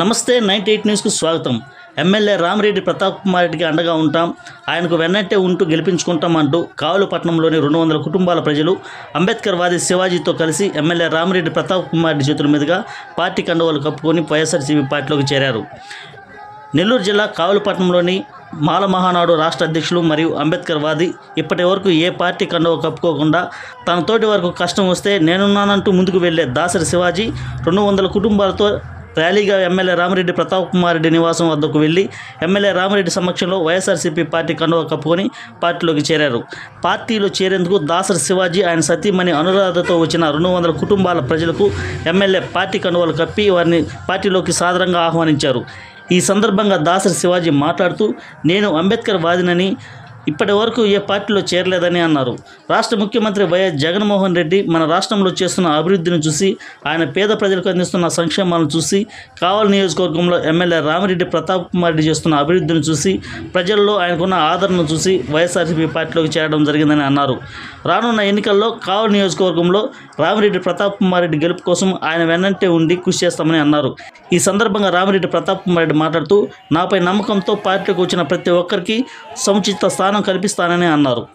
నమస్తే ninety eight న్యూస్కు స్వాగతం. ఎమ్మెల్యే రామిరెడ్డి ప్రతాప్ కుమార్ రెడ్డికి అండగా ఉంటాం. ఆయనకు వెన్నట్టే ఉంటూ గెలిపించుకుంటాం అంటూ కావులపట్నంలోని రెండు వందల కుటుంబాల ప్రజలు అంబేద్కర్ వాది శివాజీతో కలిసి ఎమ్మెల్యే రామిరెడ్డి ప్రతాప్ కుమార్ రెడ్డి చేతుల మీదుగా పార్టీ కండవాలు కప్పుకొని వైఎస్ఆర్సీపీ పార్టీలోకి చేరారు. నెల్లూరు జిల్లా కావులపట్నంలోని మాల మహానాడు రాష్ట్ర అధ్యక్షులు మరియు అంబేద్కర్ వాది ఇప్పటి వరకు ఏ పార్టీ కండవ కప్పుకోకుండా తన తోటి వరకు కష్టం వస్తే నేనున్నానంటూ ముందుకు వెళ్ళే దాసరి శివాజీ రెండు వందల కుటుంబాలతో ర్యాలీగా ఎమ్మెల్యే రామిరెడ్డి ప్రతాప్ కుమార్ రెడ్డి నివాసం వద్దకు వెళ్ళి ఎమ్మెల్యే రామిరెడ్డి సమక్షంలో వైఎస్ఆర్సీపీ పార్టీ కండువ కప్పుకొని పార్టీలోకి చేరారు. పార్టీలో చేరేందుకు దాసరి శివాజీ ఆయన సతీమణి అనురాధతో వచ్చిన రెండు వందల కుటుంబాల ప్రజలకు ఎమ్మెల్యే పార్టీ కండువలు కప్పి వారిని పార్టీలోకి సాదరంగా ఆహ్వానించారు. ఈ సందర్భంగా దాసరి శివాజీ మాట్లాడుతూ నేను అంబేద్కర్ వాదినని ఇప్పటి వరకు ఏ పార్టీలో చేరలేదని అన్నారు. రాష్ట్ర ముఖ్యమంత్రి వైఎస్ జగన్మోహన్ రెడ్డి మన రాష్ట్రంలో చేస్తున్న అభివృద్ధిని చూసి ఆయన పేద ప్రజలకు అందిస్తున్న సంక్షేమాలను చూసి కావల్ నియోజకవర్గంలో ఎమ్మెల్యే రామిరెడ్డి ప్రతాప్ కుమార్ రెడ్డి చేస్తున్న అభివృద్ధిని చూసి ప్రజల్లో ఆయనకున్న ఆదరణను చూసి వైఎస్ఆర్సీపీ పార్టీలోకి చేరడం జరిగిందని అన్నారు. రానున్న ఎన్నికల్లో కావల్ నియోజకవర్గంలో రామిరెడ్డి ప్రతాప్ కుమార్ రెడ్డి గెలుపు కోసం ఆయన వెన్నంటే ఉండి కృషి చేస్తామని అన్నారు. ఈ సందర్భంగా రామిరెడ్డి ప్రతాప్ కుమార్ రెడ్డి మాట్లాడుతూ నాపై నమ్మకంతో పార్టీకి వచ్చిన ప్రతి ఒక్కరికి సముచిత స్థానం కల్పిస్తానని అన్నారు.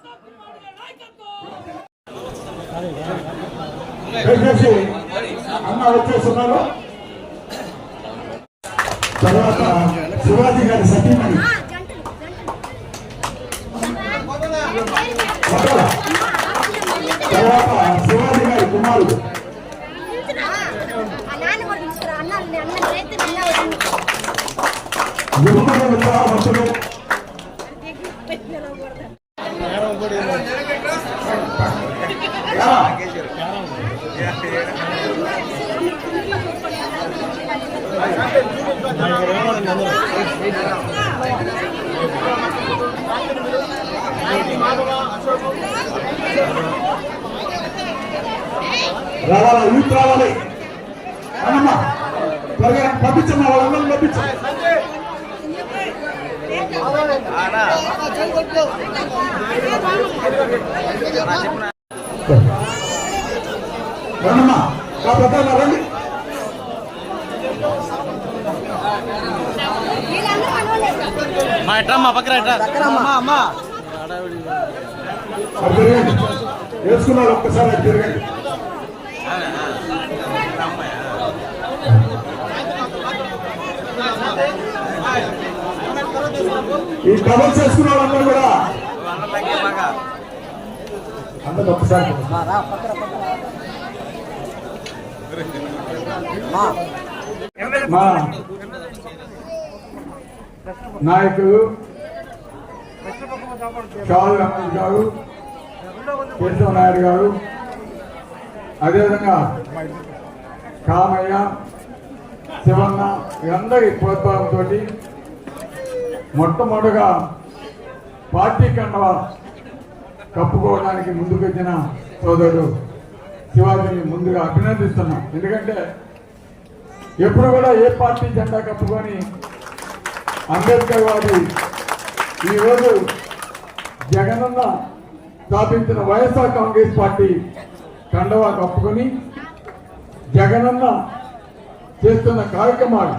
తర్వాత శివాజీ గారి సతీమణి. మొదల. తర్వాత శివాజీ గారి కుమారుడు. యువకుల రావాలా యూత్ రావాలి. అన్నమ్మా త్వరగా పంపించమ్మా వాళ్ళందరూ పంపించండి రండమ్మా ఆ రండి. మా ఎట్రా మా పక్కన ఎట్రా అది తిరగండి వేసుకున్నారు ఒక్కసారి తిరగండి. ఈ కవర్ చేసుకున్న వాళ్ళందరూ కూడా. అందరూ ఒక్కసారి మా నాయకులు చాలు రమేష్ గారు కేశవ నాయుడు గారు అదేవిధంగా కామయ్య శివన్న వీరందరి ప్రోత్సాహంతో మొట్టమొదటిగా పార్టీ కండవ కప్పుకోవడానికి ముందుకొచ్చిన సోదరుడు శివాజీని ముందుగా అభినందిస్తున్నాం. ఎందుకంటే ఎప్పుడు కూడా ఏ పార్టీ జెండా కప్పుకొని అంబేద్కర్ వారి ఈరోజు జగనన్న స్థాపించిన వైఎస్ఆర్ కాంగ్రెస్ పార్టీ కండవా కప్పుకొని జగనన్న చేస్తున్న కార్యక్రమాలు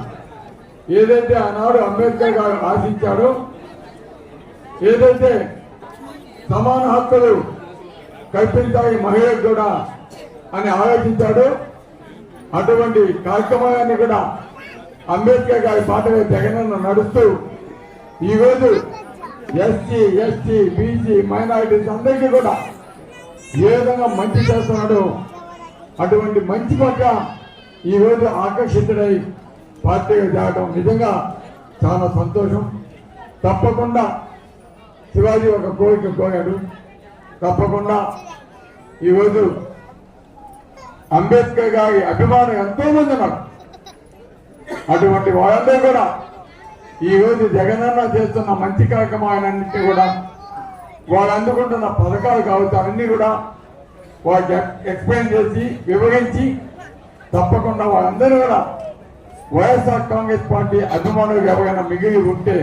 ఏదైతే ఆనాడు అంబేద్కర్ గారు ఆశించాడో ఏదైతే సమాన హక్కులు కల్పించాలి మహిళలకు కూడా అని ఆలోచించాడో అటువంటి కార్యక్రమాలన్నీ కూడా అంబేద్కర్ గారి పాటలో జగనన్న నడుస్తూ ఈరోజు ఎస్సీ ఎస్టీ బీసీ మైనారిటీస్ అందరికీ కూడా ఏ విధంగా మంచి చేస్తున్నాడో. అటువంటి మంచి పట్ల ఈరోజు ఆకర్షితుడై పార్టీగా చేరడం నిజంగా చాలా సంతోషం. తప్పకుండా శివాజీ ఒక కోరిక కోరాడు. తప్పకుండా ఈరోజు అంబేద్కర్ గారి అభిమానం ఎంతో మంది ఉన్నారు. అటువంటి వాళ్ళందరూ కూడా ఈ రోజు జగనన్న చేస్తున్న మంచి కార్యక్రమాలన్నింటినీ కూడా వాళ్ళు అందుకుంటున్న పథకాలు కావచ్చు అవన్నీ కూడా వాళ్ళకి ఎక్స్ప్లెయిన్ చేసి వివరించి తప్పకుండా వాళ్ళందరూ కూడా వైఎస్ఆర్ కాంగ్రెస్ పార్టీ అభిమానులు ఎవరైనా మిగిలి ఉంటే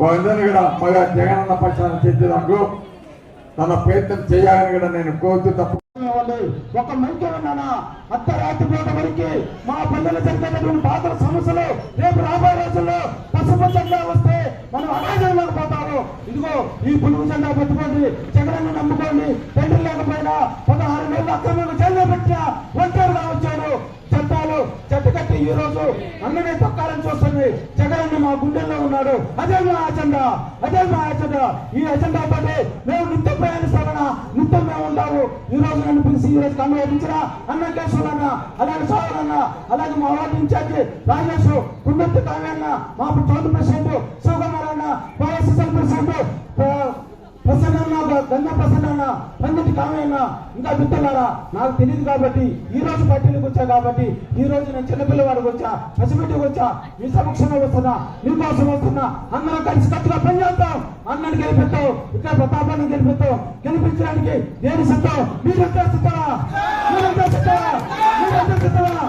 వాళ్ళందరినీ కూడా మళ్ళా జగనన్న పక్షాన్ని చేసేదానికి తన ప్రయత్నం చేయాలని కూడా నేను కోరుతూ తప్ప ఒక మైకే ఉన్నానా? అర్ధరాత్రి పూట వరకు మా పల్లెలు జరిగేటటువంటి బాధల సమస్యలు రేపు రాబోయే రోజుల్లో పసుపు జెండా వస్తే మనం అనాథంలోకి పోతాము. ఇదిగో ఈ పులుగు జెండా పెట్టుకోండి జగనన్న నమ్ముకోండి. తండ్రి లేకపోయినా పదహారు నెలలు అక్రమంగా జైల్లో పెట్టిన ఈ రోజు అన్ననే తొక్కాలని చూస్తుంది. జగన్ మా గుండెల్లో ఉన్నాడు. అదే మా అజెండా. అదే మా అజెండా. ఈ అజెండా పట్టి మేము నిత్య ప్రయాణిస్తామన్న నిత్యం మేము ఉండాము ఈ రోజు నన్ను పిలిచి ఈ రోజు కన్వయించిన అన్న కేశవులన్న అలాగే సోదరన్న అలాగే మా వార్డు ఇన్ఛార్జి రాజేష్ కుండెత్తి కావ్యన్న మా చోటు ప్రెసిడెంట్ శివకుమార్ అన్న వైఎస్ఎస్ఎల్ ప్రెసిడెంట్ ప్రసన్న గంగ ప్రసన్న పండిట్ కామయ్య ఇంకా బిడ్డలారా నాకు తెలియదు కాబట్టి ఈ రోజు పట్టిలకు వచ్చా కాబట్టి ఈ రోజు నేను చిన్నపిల్లవాడికి వచ్చా పసిబిడ్డకు వచ్చా మీ సమక్షంలో వస్తున్నా మీకోసం వస్తున్నా అందరం కలిసి కట్టుగా పనిచేస్తాం అన్నని గెలిపిస్తాం ఇక్కడ ప్రతాపాన్ని గెలిపిస్తాం. గెలిపించడానికి నేను సిద్ధం మీరంతా సిద్ధమా? మీరంతా సిద్ధమా? మీరు సిద్ధమా?